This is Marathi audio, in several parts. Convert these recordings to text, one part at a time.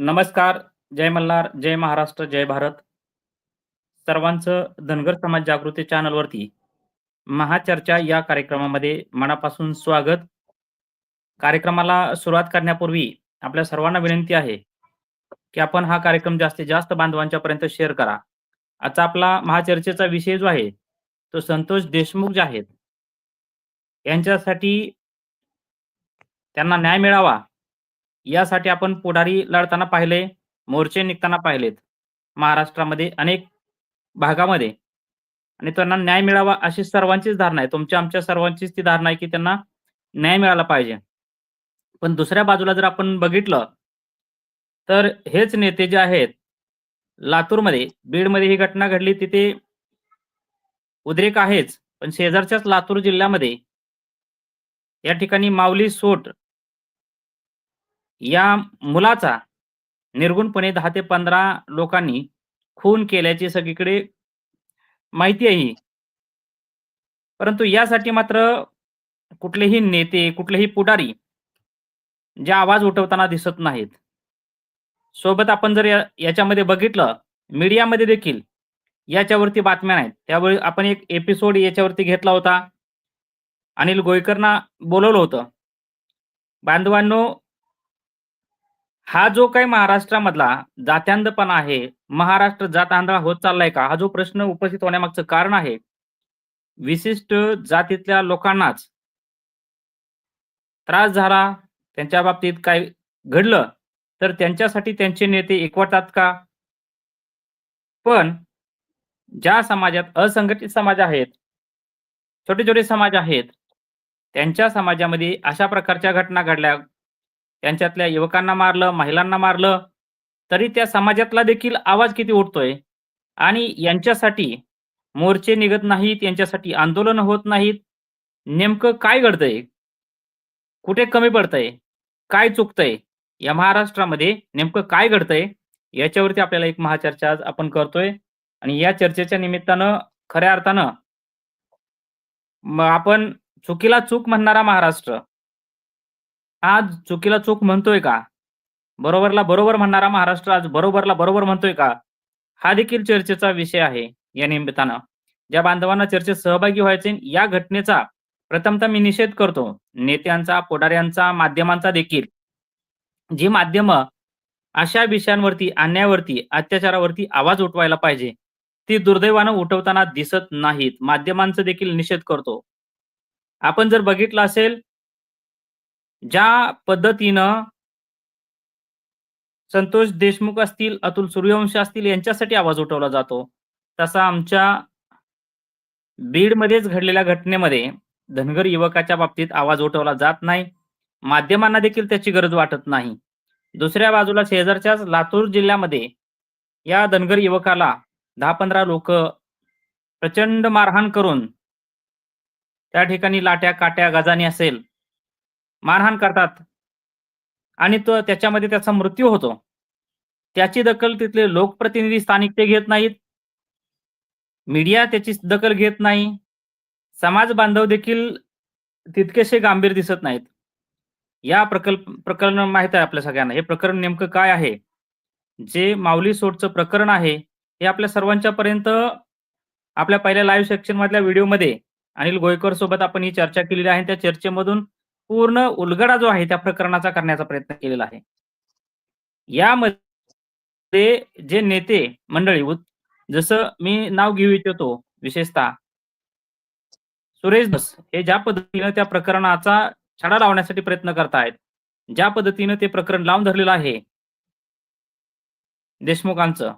नमस्कार. जय मल्हार, जय महाराष्ट्र, जय भारत. सर्वांचं धनगर समाज जागृती चॅनलवरती महाचर्चा या कार्यक्रमामध्ये मनापासून स्वागत. कार्यक्रमाला सुरुवात करण्यापूर्वी आपल्या सर्वांना विनंती आहे, की आपण हा कार्यक्रम जास्तीत जास्त बांधवांच्या पर्यंत शेअर करा. आजचा आपला महाचर्चेचा विषय जो आहे, तो संतोष देशमुख जे आहेत, यांच्यासाठी त्यांना न्याय मिळावा, यासाठी आपण पुढारी लढताना पाहिले, मोर्चे निघताना पाहिलेत. महाराष्ट्रामध्ये अनेक भागामध्ये आणि त्यांना न्याय मिळावा अशी सर्वांचीच धारणा आहे. तुमच्या आमच्या सर्वांचीच ती धारणा आहे, की त्यांना न्याय मिळाला पाहिजे. पण दुसऱ्या बाजूला जर आपण बघितलं, तर हेच नेते जे आहेत, लातूरमध्ये, बीडमध्ये ही घटना घडली तिथे उद्रेक आहेच, पण शेजारच्याच लातूर जिल्ह्यामध्ये या ठिकाणी माऊली सोट या मुलाचा निर्गुणपणे दहा ते 15 लोकांनी खून केल्याची सगळीकडे माहिती आहे ही. परंतु यासाठी मात्र कुठलेही नेते, कुठलेही पुढारी जे आवाज उठवताना दिसत नाहीत. सोबत आपण जर याच्यामध्ये बघितलं, मीडियामध्ये देखील याच्यावरती बातम्या नाहीत. त्यावेळी आपण एक एपिसोड याच्यावरती घेतला होता. अनिल गोयकरना बोलवलं होतं. बांधवांनो हा जो काही महाराष्ट्रामधला जात्यांधपणा आहे, महाराष्ट्र जात-आंधळा होत चाललाय का? हा जो प्रश्न उपस्थित होण्यामागचं कारण आहे, विशिष्ट जातीतल्या लोकांनाच त्रास झाला, त्यांच्या बाबतीत काय घडलं, तर त्यांच्यासाठी त्यांचे नेते एकवटतात का? पण ज्या समाजात असंघटित समाज आहेत, छोटे-छोटे समाज आहेत, त्यांच्या समाजामध्ये अशा प्रकारच्या घटना घडल्या, त्यांच्यातल्या युवकांना मारलं, महिलांना मारलं, तरी त्या समाजातला देखील आवाज किती उठतोय आणि यांच्यासाठी मोर्चे निघत नाहीत, यांच्यासाठी आंदोलन होत नाहीत. नेमकं काय घडतंय? कुठे कमी पडतंय? काय चुकतंय? या महाराष्ट्रामध्ये नेमकं काय घडतंय? याच्यावरती आपल्याला एक महाचर्चा आज आपण करतोय आणि या चर्चेच्या निमित्तानं खऱ्या अर्थानं मग आपण चुकीला चूक म्हणणारा महाराष्ट्र आज चुकीला चूक म्हणतोय का? बरोबरला बरोबर म्हणणारा महाराष्ट्र आज बरोबरला बरोबर म्हणतोय का? हा देखील चर्चेचा विषय आहे या निमित्तानं. ज्या बांधवांना चर्चेत सहभागी व्हायचे या घटनेचा प्रथमतः मी निषेध करतो. नेत्यांचा, पुढाऱ्यांचा, माध्यमांचा देखील. जी माध्यमं अशा विषयांवरती, अन्यायावरती, अत्याचारावरती आवाज उठवायला पाहिजे, ती दुर्दैवानं उठवताना दिसत नाहीत. माध्यमांचा देखील निषेध करतो. आपण जर बघितलं असेल ज्या पद्धतीनं संतोष देशमुख असतील, अतुल सूर्यवंशी असतील यांच्यासाठी आवाज उठवला जातो, तसा आमच्या बीडमध्येच घडलेल्या घटनेमध्ये धनगर युवकाच्या बाबतीत आवाज उठवला जात नाही. माध्यमांना देखील त्याची गरज वाटत नाही. दुसऱ्या बाजूला शेजारच्याच लातूर जिल्ह्यामध्ये या धनगर युवकाला दहा पंधरा लोक प्रचंड मारहाण करून त्या ठिकाणी लाट्या, काट्या, गजानी असेल, मारहाण करतात आणि तो त्याच्यामध्ये त्याचा मृत्यू होतो. त्याची दखल तिथले लोकप्रतिनिधी स्थानिक ते घेत नाहीत. मीडिया त्याची दखल घेत नाही. समाज बांधव देखील तितकेसे गांभीर दिसत नाहीत. या प्रकल्प प्रकरण माहीत आहे आपल्या सगळ्यांना. हे प्रकरण नेमकं काय आहे? जे माऊली सोटचं प्रकरण आहे, हे आपल्या सर्वांच्या पर्यंत आपल्या पहिल्या लाईव्ह सेक्शन मधल्या व्हिडिओमध्ये अनिल गोयकर सोबत आपण ही चर्चा केलेली आहे. त्या चर्चेमधून पूर्ण उलगडा जो आहे त्या प्रकरणाचा करण्याचा प्रयत्न केलेला आहे. यामध्ये जे नेते मंडळी जसं मी नाव घेऊ इच्छितो विशेषतः सुरेश दस हे ज्या पद्धतीनं त्या प्रकरणाचा छडा लावण्यासाठी प्रयत्न करतायत, ज्या पद्धतीनं ते प्रकरण लावून धरलेलं आहे देशमुखांचं,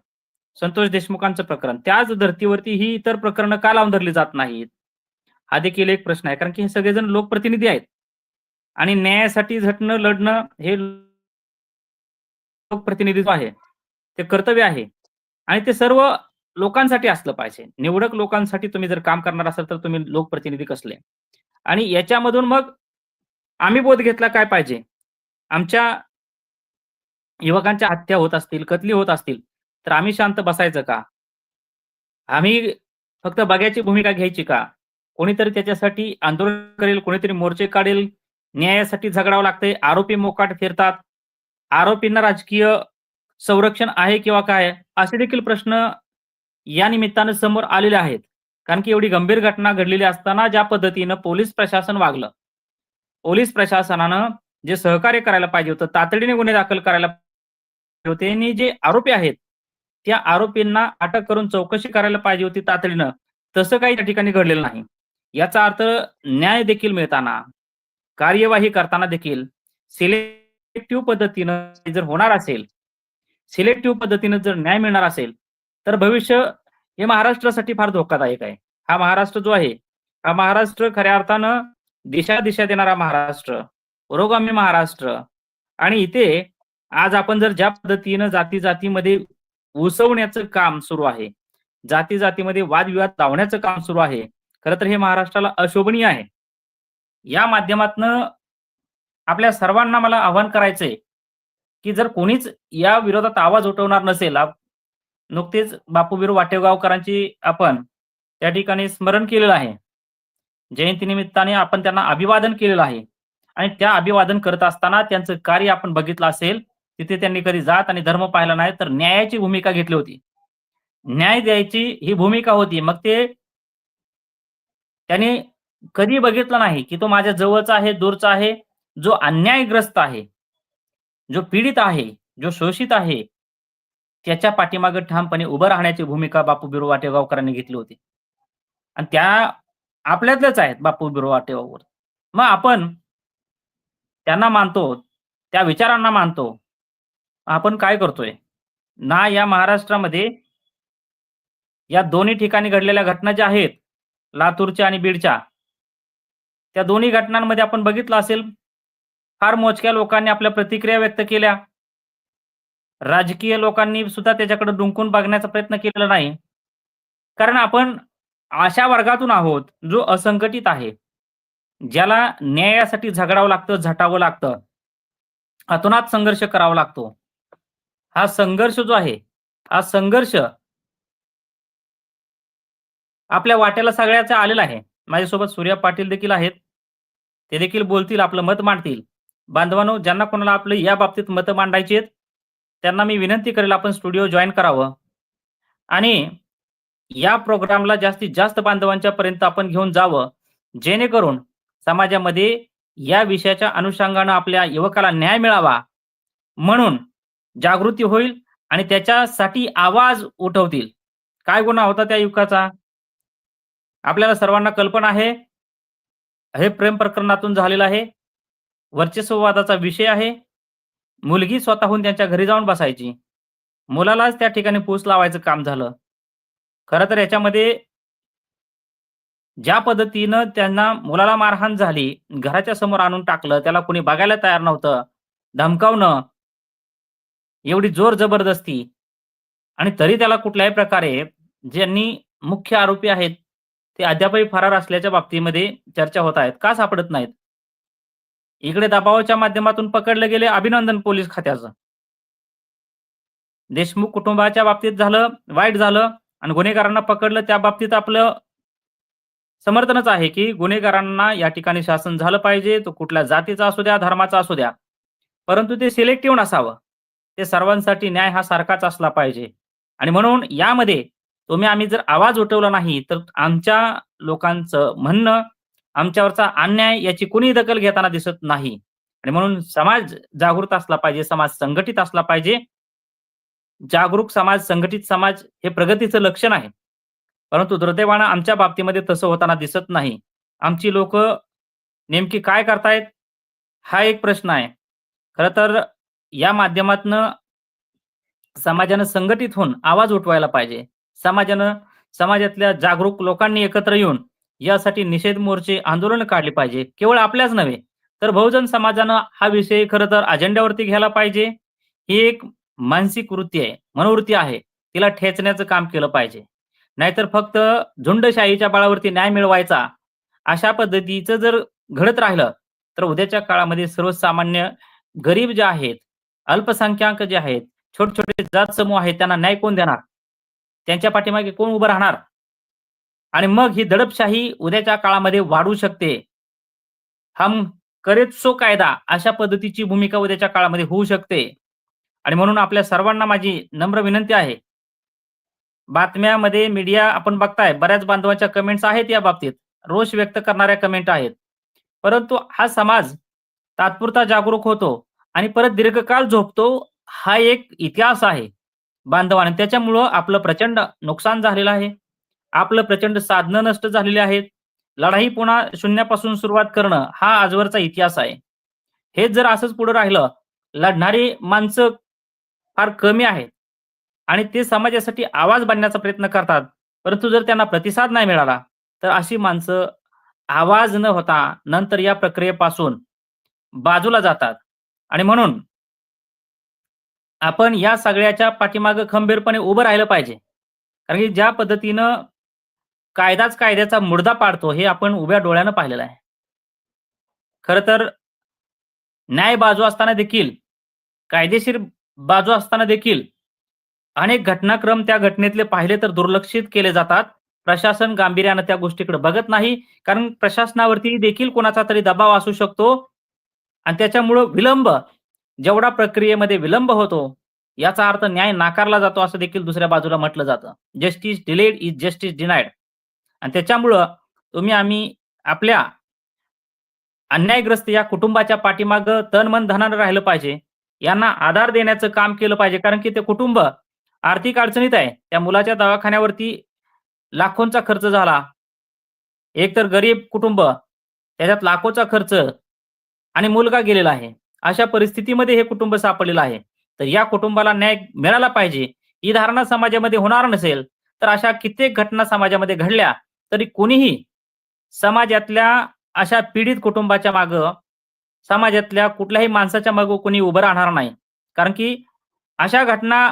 संतोष देशमुखांचं प्रकरण, त्याच धर्तीवरती ही इतर प्रकरणं का लावून धरली जात नाहीत? हा देखील एक प्रश्न आहे. कारण की हे सगळेजण लोकप्रतिनिधी आहेत आणि न्यायासाठी झटणं, लढणं हे लोकप्रतिनिधित्व आहे. ते कर्तव्य आहे आणि ते सर्व लोकांसाठी असलं पाहिजे. निवडक लोकांसाठी तुम्ही जर काम करणार असाल, तर तुम्ही लोकप्रतिनिधी कसले? आणि याच्यामधून मग आम्ही बोध घेतला काय पाहिजे? आमच्या युवकांच्या हत्या होत असतील, कत्ली होत असतील, तर आम्ही शांत बसायचं का? आम्ही फक्त बघ्याची भूमिका घ्यायची का? कोणीतरी त्याच्यासाठी आंदोलन करेल, कोणीतरी मोर्चे काढेल, न्यायासाठी झगडावं लागतंय, आरोपी मोकाट फिरतात, आरोपींना राजकीय संरक्षण आहे किंवा काय असे देखील प्रश्न या निमित्तानं समोर आलेले आहेत. कारण की एवढी गंभीर घटना घडलेली असताना ज्या पद्धतीनं पोलीस प्रशासन वागलं. पोलीस प्रशासनानं जे सहकार्य करायला पाहिजे होतं तातडीने गुन्हे दाखल करायला पाहिजे होते. आणि जे आरोपी आहेत त्या आरोपींना अटक करून चौकशी करायला पाहिजे होती तातडीनं. तसं काही त्या ठिकाणी घडलेलं नाही. याचा अर्थ न्याय देखील मिळताना कार्यवाही करताना देखील सिलेक्टिव्ह पद्धतीनं जर होणार असेल सिलेक्टिव्ह पद्धतीनं जर न्याय मिळणार असेल तर भविष्य हे महाराष्ट्रासाठी फार धोकादायक आहे. हा महाराष्ट्र जो आहे हा महाराष्ट्र खऱ्या अर्थानं दिशा दिशा देणारा महाराष्ट्र पुरोगामी महाराष्ट्र. आणि इथे आज आपण जर ज्या पद्धतीनं जाती जातीमध्ये उसवण्याचं काम सुरू आहे जाती जातीमध्ये वादविवाद लावण्याचं काम सुरू आहे खरं तर हे महाराष्ट्राला अशोभनीय आहे. या माध्यमातनं आपल्या सर्वांना मला आव्हान करायचंय की जर कोणीच या विरोधात आवाज उठवणार नसेल आप- नुकतेच बापूबिरू वाटेगावकरांची आपण त्या ठिकाणी स्मरण केलेलं आहे. जयंतीनिमित्ताने आपण त्यांना अभिवादन केलेलं आहे. आणि त्या अभिवादन करत असताना त्यांचं कार्य आपण बघितलं असेल तिथे त्यांनी कधी जात आणि धर्म पाहिला नाही तर न्यायाची भूमिका घेतली होती. न्याय द्यायची ही भूमिका होती. मग ते त्यांनी कधी बघितलं नाही की तो माझ्या जवळचा आहे दूरचा आहे जो अन्यायग्रस्त आहे जो पीडित आहे जो शोषित आहे त्याच्या पाठीमागे ठामपणे उभं राहण्याची भूमिका बापू बिरो वाटेगावकरांनी घेतली होती. आणि त्या आपल्यातल्याच आहेत बापू बिरो वाटेगावकर मग आपण त्यांना मानतो त्या विचारांना मानतो आपण काय करतोय? ना या महाराष्ट्रामध्ये या दोन्ही ठिकाणी घडलेल्या घटना ज्या आहेत लातूरच्या आणि बीडच्या त्या दोन्ही घटनांमध्ये आपण बघितलं असेल फार मोजक्या लोकांनी आपल्या प्रतिक्रिया व्यक्त केल्या. राजकीय लोकांनी सुद्धा त्याच्याकडे डुंकून बघण्याचा प्रयत्न केलेला नाही. कारण आपण अशा वर्गातून आहोत जो असंघटित आहे. ज्याला न्यायासाठी झगडावं लागतं झटावं लागतं. अतोनात संघर्ष करावा लागतो. हा संघर्ष जो आहे हा संघर्ष आपल्या वाट्याला सगळ्याचा आलेला आहे. माझ्यासोबत सूर्या पाटील देखील आहेत. ते देखील बोलतील आपलं मत मांडतील. बांधवांनो ज्यांना कोणाला आपलं या बाबतीत मत मांडायची आहेत त्यांना मी विनंती करेल आपण स्टुडिओ जॉईन करावं. आणि या प्रोग्रामला जास्तीत जास्त बांधवांच्या पर्यंत आपण घेऊन जावं जेणेकरून समाजामध्ये या विषयाच्या अनुषंगानं आपल्या युवकाला न्याय मिळावा म्हणून जागृती होईल आणि त्याच्यासाठी आवाज उठवतील. काय गुन्हा होता त्या युवकाचा? आपल्याला सर्वांना कल्पना आहे हे प्रेम प्रकरणातून झालेलं आहे. वर्चस्ववादाचा विषय आहे. मुलगी स्वतःहून त्यांच्या घरी जाऊन बसायची. मुलालाच त्या ठिकाणी पूस लावायचं काम झालं. खरं तर याच्यामध्ये ज्या पद्धतीनं त्यांना मुलाला मारहाण झाली घराच्या समोर आणून टाकलं त्याला कोणी बघायला तयार नव्हतं धमकावणं एवढी जोर जबरदस्ती आणि तरी त्याला कुठल्याही प्रकारे ज्यांनी मुख्य आरोपी आहेत ते अद्यापही फरार असल्याच्या बाबतीमध्ये चर्चा होत आहेत. का सापडत नाहीत? इकडे दबावाच्या माध्यमातून पकडले गेले अभिनंदन पोलीस खात्याचं. देशमुख कुटुंबाच्या बाबतीत झालं वाईट झालं आणि गुन्हेगारांना पकडलं त्या बाबतीत आपलं समर्थनच आहे की गुन्हेगारांना या ठिकाणी शासन झालं पाहिजे. तो कुठल्या जातीचा असू द्या धर्माचा असू द्या. परंतु ते सिलेक्टिव्ह नसावं. ते सर्वांसाठी न्याय हा सारखाच असला पाहिजे. आणि म्हणून यामध्ये तुम्ही आम्ही जर आवाज उठवला नाही तर आमच्या लोकांचं म्हणणं आमच्यावरचा अन्याय याची कुणी दखल घेताना दिसत नाही. आणि म्हणून समाज जागृत असला पाहिजे समाज संघटित असला पाहिजे. जागरूक समाज संघटित समाज हे प्रगतीचं लक्षण आहे. परंतु दुर्दैवानं आमच्या बाबतीमध्ये तसं होताना दिसत नाही. आमची लोक नेमकी काय करतायत? हा एक प्रश्न आहे. खर तर या माध्यमातनं समाजानं संघटित होऊन आवाज उठवायला पाहिजे. समाजानं समाजातल्या जागरूक लोकांनी एकत्र येऊन यासाठी निषेध मोर्चे आंदोलन काढले पाहिजे. केवळ आपल्याच नव्हे तर बहुजन समाजानं हा विषय खरं तर अजेंड्यावरती घ्यायला पाहिजे. ही एक मानसिक वृत्ती आहे मनोवृत्ती आहे. तिला ठेचण्याचं काम केलं पाहिजे. नाहीतर फक्त झुंडशाहीच्या बळावरती न्याय मिळवायचा अशा पद्धतीचं जर घडत राहिलं तर उद्याच्या काळामध्ये सर्वसामान्य गरीब जे आहेत अल्पसंख्याक जे आहेत छोटे छोटे जात समूह आहेत त्यांना न्याय कोण देणार? त्यांच्या पाठीमागे कोण उभं राहणार? आणि मग ही दडपशाही उद्याच्या काळामध्ये वाढू शकते. हम करेत सो कायदा अशा पद्धतीची भूमिका उद्याच्या काळामध्ये होऊ शकते. आणि म्हणून आपल्या सर्वांना माझी नम्र विनंती आहे. बातम्यामध्ये मीडिया आपण बघताय बऱ्याच बांधवांच्या कमेंट्स आहेत या बाबतीत. रोष व्यक्त करणाऱ्या कमेंट आहेत. परंतु हा समाज तात्पुरता जागरूक होतो आणि परत दीर्घकाळ झोपतो हा एक इतिहास आहे. बांधवांनी. त्याच्यामुळं आपलं प्रचंड नुकसान झालेलं आहे. आपलं प्रचंड साधनं नष्ट झालेली आहेत. लढाई पुन्हा शून्यापासून सुरुवात करणं हा आजवरचा इतिहास आहे. हे जर असंच पुढे राहिलं लढणारी माणसं फार कमी आहेत. आणि ते समाजासाठी आवाज बनण्याचा प्रयत्न करतात. परंतु जर त्यांना प्रतिसाद नाही मिळाला तर अशी माणसं आवाज न होता नंतर या प्रक्रियेपासून बाजूला जातात. आणि म्हणून आपण या सगळ्याच्या पाठीमागं खंबीरपणे उभं राहिलं पाहिजे. कारण की ज्या पद्धतीनं कायदाच कायद्याचा मुर्दा पाडतो हे आपण उभ्या डोळ्यानं पाहिलेलं आहे. खर तर न्याय बाजू असताना देखील कायदेशीर बाजू असताना देखील अनेक घटनाक्रम त्या घटनेतले पाहिले तर दुर्लक्षित केले जातात. प्रशासन गांभीर्यानं त्या गोष्टीकडे बघत नाही कारण प्रशासनावरती देखील कोणाचा तरी दबाव असू शकतो. आणि त्याच्यामुळं विलंब जेवढा प्रक्रियेमध्ये विलंब होतो याचा अर्थ न्याय नाकारला जातो असं देखील दुसऱ्या बाजूला म्हटलं जातं. Justice delayed is justice denied आणि त्याच्यामुळं तुम्ही आम्ही आपल्या अन्यायग्रस्त या कुटुंबाच्या पाठीमाग तन मन धनानं राहिलं पाहिजे. यांना आधार देण्याचं काम केलं पाहिजे. कारण की ते कुटुंब आर्थिक अडचणीत आहे. त्या मुलाच्या दवाखान्यावरती लाखोंचा खर्च झाला. एक तर गरीब कुटुंब त्याच्यात लाखोचा खर्च आणि मुलगा गेलेला आहे. अशा परिस्थितीमध्ये हे कुटुंब सापडलेलं आहे. तर या कुटुंबाला न्याय मिळाला पाहिजे. ही धारणा समाजामध्ये होणार नसेल तर अशा कित्येक घटना समाजामध्ये घडल्या तरी कोणीही समाजातल्या अशा पीडित कुटुंबाच्या माग समाजातल्या कुठल्याही माणसाच्या मागं कोणी उभं राहणार नाही. कारण की अशा घटना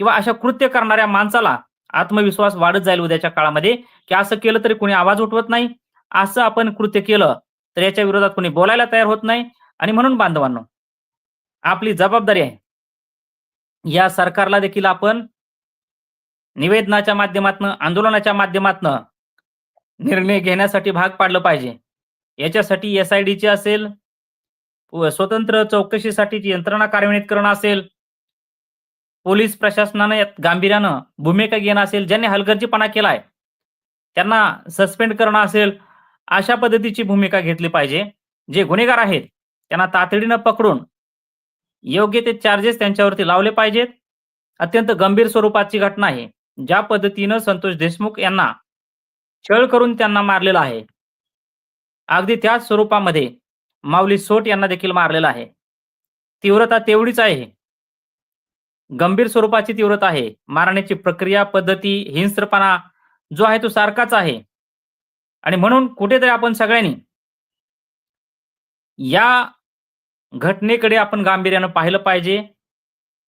किंवा अशा कृत्य करणाऱ्या माणसाला आत्मविश्वास वाढत जाईल उद्याच्या काळामध्ये की असं केलं तरी कोणी आवाज उठवत नाही. असं आपण कृत्य केलं तर याच्या विरोधात कोणी बोलायला तयार होत नाही. आणि म्हणून बांधवांनो आपली जबाबदारी आहे. या सरकारला देखील आपण निवेदनाच्या माध्यमातून आंदोलनाच्या माध्यमातून निर्णय घेण्यासाठी भाग पाडलं पाहिजे. याच्यासाठी एस आय डीची असेल व स्वतंत्र चौकशीसाठीची यंत्रणा कार्यान्वित करणं असेल पोलीस प्रशासनानं यात गांभीर्यानं भूमिका घेणं असेल ज्यांनी हलगर्जीपणा केलाय त्यांना सस्पेंड करणं असेल अशा पद्धतीची भूमिका घेतली पाहिजे जे गुन्हेगार आहेत. त्यांना तातडीनं पकडून योग्य ते चार्जेस त्यांच्यावरती लावले पाहिजेत. अत्यंत गंभीर स्वरूपाची घटना आहे ज्या पद्धतीनं संतोष देशमुख यांना छळ करून त्यांना मारलेला आहे. अगदी त्याच स्वरूपामध्ये माऊली सोट यांना देखील मारलेला आहे. तीव्रता तेवढीच आहे. गंभीर स्वरूपाची तीव्रता आहे. मारण्याची प्रक्रिया पद्धती हिंस्रपणा जो आहे तो सारखाच आहे. आणि म्हणून कुठेतरी आपण सगळ्यांनी या घटनेकडे आपण गांभीर्यानं पाहिलं पाहिजे.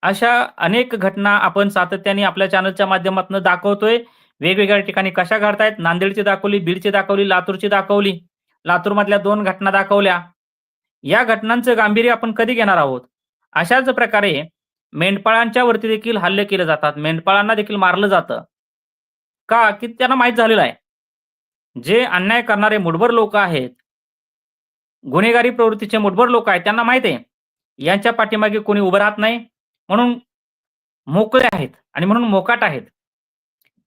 अशा अनेक घटना आपण सातत्याने आपल्या चॅनलच्या माध्यमातून दाखवतोय. वेगवेगळ्या ठिकाणी कशा घडतायत? नांदेडची दाखवली बीडची दाखवली लातूरची दाखवली. लातूर मधल्या दोन घटना दाखवल्या. या घटनांचं गांभीर्य आपण कधी घेणार आहोत? अशाच प्रकारे मेंढपाळांच्या वरती देखील हल्ले केले जातात. मेंढपाळांना देखील मारलं जातं. का? की त्यांना माहीत झालेलं आहे. जे अन्याय करणारे मुठभर लोक आहेत गुन्हेगारी प्रवृत्तीचे मुठभर लोक आहेत त्यांना माहीत आहे. यांच्या पाठीमागे कोणी उभं राहत नाही. म्हणून मोकळे आहेत आणि म्हणून मोकाट आहेत.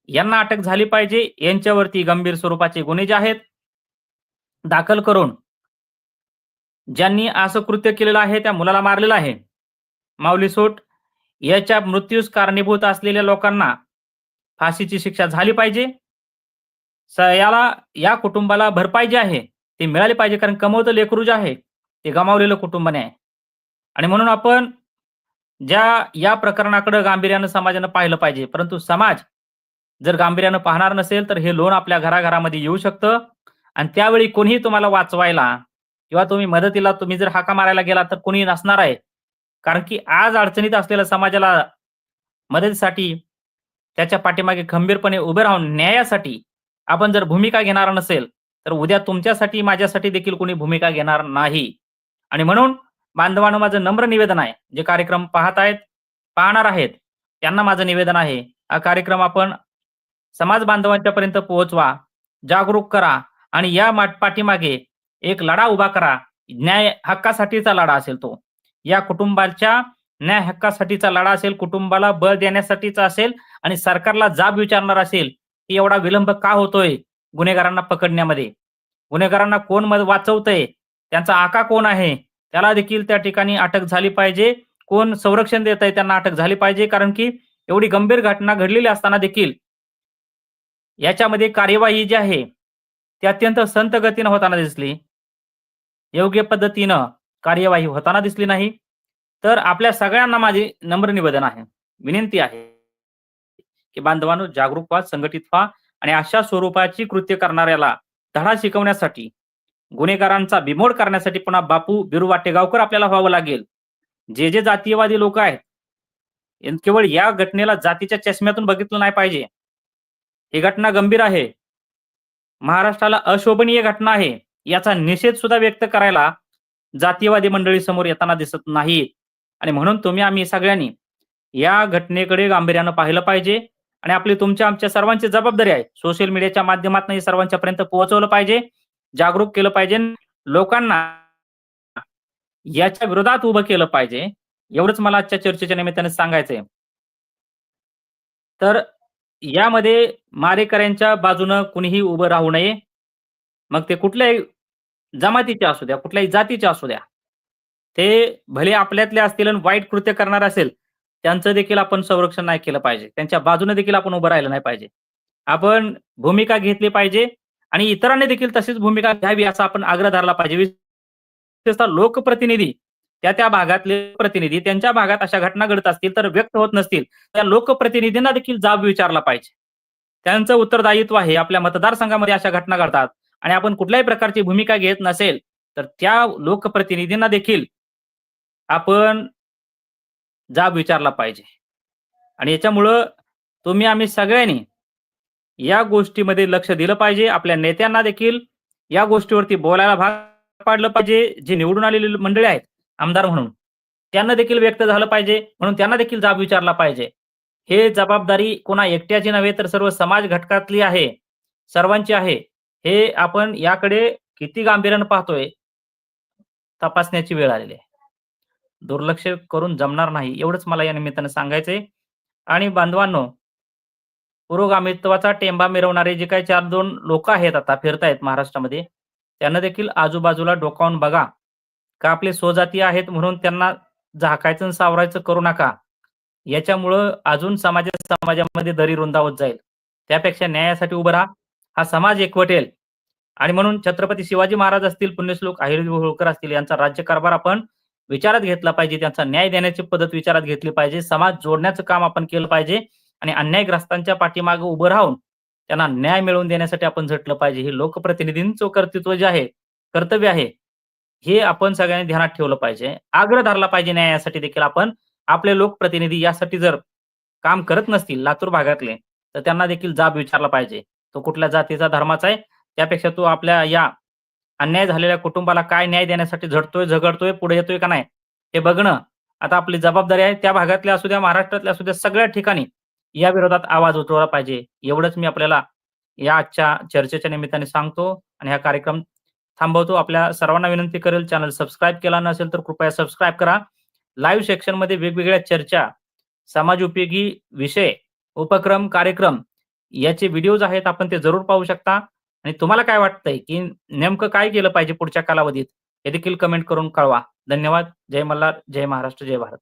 यांना अटक झाली पाहिजे. यांच्यावरती गंभीर स्वरूपाचे गुन्हे जे आहेत दाखल करून ज्यांनी असं कृत्य केलेलं आहे त्या मुलाला मारलेलं आहे. माऊली सोट याच्या मृत्यूस कारणीभूत असलेल्या लोकांना फाशीची शिक्षा झाली पाहिजे. याला या कुटुंबाला भरपाई जी आहे. ते मिळाले पाहिजे कारण कमवतं लेकरू जे आहे ते गमावलेलं कुटुंबाने. आहे आणि म्हणून आपण ज्या या प्रकरणाकडे गांभीर्यानं समाजानं पाहिलं पाहिजे. परंतु समाज जर गांभीर्यानं पाहणार नसेल तर हे लोन आपल्या घराघरामध्ये येऊ शकतं. आणि त्यावेळी कोणीही तुम्हाला वाचवायला किंवा तुम्ही मदतीला तुम्ही जर हाका मारायला गेला तर कोणी नसणार आहे. कारण की आज अडचणीत असलेल्या समाजाला मदतीसाठी त्याच्या पाठीमागे खंबीरपणे उभे राहून न्यायासाठी आपण जर भूमिका घेणार नसेल तर उद्या तुमच्यासाठी माझ्यासाठी देखील कोणी भूमिका घेणार नाही. आणि म्हणून बांधवानं माझं नम्र निवेदन आहे जे कार्यक्रम पाहत आहेत पाहणार आहेत त्यांना माझं निवेदन आहे. हा कार्यक्रम आपण समाज बांधवांच्या पर्यंत पोहोचवा जागरूक करा आणि या पाठीमागे एक लढा उभा करा. न्याय हक्कासाठीचा लढा असेल तो. या कुटुंबाच्या न्याय हक्कासाठीचा लढा असेल कुटुंबाला बळ देण्यासाठीचा असेल आणि सरकारला जाब विचारणार असेल की एवढा विलंब का होतोय? गुन्हेगारांना पकडण्यामध्ये. गुन्हेगारांना कोण मद वाचवतंय? त्यांचा आका कोण आहे? त्याला देखील त्या ठिकाणी अटक झाली पाहिजे. कोण संरक्षण देत आहे त्यांना अटक झाली पाहिजे. कारण की एवढी गंभीर घटना घडलेली असताना देखील याच्यामध्ये कार्यवाही जी आहे ती अत्यंत संत गतीनं होताना दिसली. योग्य पद्धतीनं कार्यवाही होताना दिसली नाही. तर आपल्या सगळ्यांना माझी नम्र निवेदन आहे. विनंती आहे की बांधवांनो जागरूक व्हा संघटित व्हा. आणि अशा स्वरूपाची कृत्य करणाऱ्याला धडा शिकवण्यासाठी गुन्हेगारांचा बिमोड करण्यासाठी पुन्हा बापू बिरू वाटेगावकर आपल्याला व्हावं लागेल. जे जे जातीयवादी लोक आहेत यां- केवळ या घटनेला जातीच्या चष्म्यातून बघितलं नाही पाहिजे. ही घटना गंभीर आहे. महाराष्ट्राला अशोभनीय घटना आहे याचा निषेध सुद्धा व्यक्त करायला जातीयवादी मंडळी समोर येताना दिसत नाहीत. आणि म्हणून तुम्ही आम्ही सगळ्यांनी या घटनेकडे गांभीर्यानं पाहिलं पाहिजे. आणि आपली तुमच्या आमच्या सर्वांची जबाबदारी आहे. सोशल मीडियाच्या माध्यमातून हे सर्वांच्या पर्यंत पोहोचवलं पाहिजे जागरूक केलं पाहिजे लोकांना याच्या विरोधात उभं केलं पाहिजे. एवढंच मला आजच्या चर्चेच्या निमित्ताने सांगायचंय. तर यामध्ये मारेकऱ्यांच्या बाजूनं कुणीही उभं राहू नये. मग ते कुठल्याही जमातीचे असू द्या कुठल्याही जातीचे असू द्या. ते भले आपल्यातले असतील आणि वाईट कृत्य करणार असेल त्यांचं देखील आपण संरक्षण नाही केलं पाहिजे. त्यांच्या बाजूने देखील आपण उभं राहिलं नाही पाहिजे. आपण भूमिका घेतली पाहिजे आणि इतरांनी देखील तशीच भूमिका घ्यावी असा आपण आग्रह धरला पाहिजे. विशेषतः लोकप्रतिनिधी त्या त्या भागातले प्रतिनिधी त्यांच्या भागात अशा घटना घडत असतील तर व्यक्त होत नसतील त्या लोकप्रतिनिधींना देखील जाब विचारला पाहिजे. त्यांचं उत्तरदायित्व आहे आपल्या मतदारसंघामध्ये अशा घटना घडतात आणि आपण कुठल्याही प्रकारची भूमिका घेत नसेल तर त्या लोकप्रतिनिधींना देखील आपण जाब विचारला पाहिजे. आणि याच्यामुळं तुम्ही आम्ही सगळ्यांनी या गोष्टीमध्ये लक्ष दिलं पाहिजे. आपल्या नेत्यांना देखील या गोष्टीवरती बोलायला भाग पाडलं पाहिजे. जे निवडून आलेले मंडळी आहेत आमदार म्हणून त्यांना देखील व्यक्त झालं पाहिजे. म्हणून त्यांना देखील जाब विचारला पाहिजे. हे जबाबदारी कोणा एकट्याची नव्हे तर सर्व समाज घटकातली आहे सर्वांची आहे. हे आपण याकडे किती गांभीर्यानं पाहतोय तपासण्याची वेळ आलेली आहे. दुर्लक्ष करून जमणार नाही एवढंच मला या निमित्तानं सांगायचंय. आणि बांधवांनो पुरोगामित्वाचा टेंबा मिरवणारे जे काही चार दोन लोक आहेत आता फिरतायत महाराष्ट्रामध्ये त्यांना देखील आजूबाजूला डोकावून बघा. का आपले स्वजाती आहेत म्हणून त्यांना झाकायचं आणि सावरायचं करू नका. याच्यामुळं अजून समाजा समाजामध्ये दरी रुंदावत जाईल. त्यापेक्षा न्यायासाठी उभं राहा. हा समाज एकवटेल. आणि म्हणून छत्रपती शिवाजी महाराज असतील पुण्यश्लोक अहिर होळकर असतील यांचा राज्यकारभार आपण विचारात घेतला पाहिजे त्यांचा न्याय देण्याची पद्धत विचारात घेतली पाहिजे समाज जोडण्याचं काम आपण केलं पाहिजे आणि अन्यायग्रस्तांच्या पाठीमागे उभं राहून त्यांना न्याय मिळवून देण्यासाठी आपण झटलं पाहिजे. हे लोकप्रतिनिधींचं कर्तृत्व जे आहे कर्तव्य आहे हे आपण सगळ्यांनी ध्यानात ठेवलं पाहिजे. आग्रह धरला पाहिजे न्यायासाठी देखील आपण. आपले लोकप्रतिनिधी यासाठी जर काम करत नसतील लातूर भागातले तर त्यांना देखील जाब विचारला पाहिजे. तो कुठल्या जातीचा धर्माचा आहे त्यापेक्षा तो आपल्या या अन्याय झालेल्या कुटुंबाला काय न्याय देण्यासाठी झडतोय झगडतोय पुढे येतोय का नाही हे बघणं आता आपली जबाबदारी आहे. त्या भागातल्या असू द्या महाराष्ट्रातल्या असू द्या सगळ्या ठिकाणी या विरोधात आवाज उठवला पाहिजे. एवढंच मी आपल्याला या आजच्या चर्चेच्या निमित्ताने सांगतो आणि हा कार्यक्रम थांबवतो. आपल्या सर्वांना विनंती करेल चॅनल सबस्क्राईब केला नसेल तर कृपया सबस्क्राईब करा. लाईव्ह सेक्शनमध्ये वेगवेगळ्या चर्चा समाज उपयोगी विषय उपक्रम कार्यक्रम याचे व्हिडिओज आहेत आपण ते जरूर पाहू शकता. आणि तुम्हाला काय वाटतंय की नेमकं काय केलं पाहिजे पुढच्या कालावधीत? हे देखील कमेंट करून कळवा. धन्यवाद. जय मल्हार. जय महाराष्ट्र. जय भारत.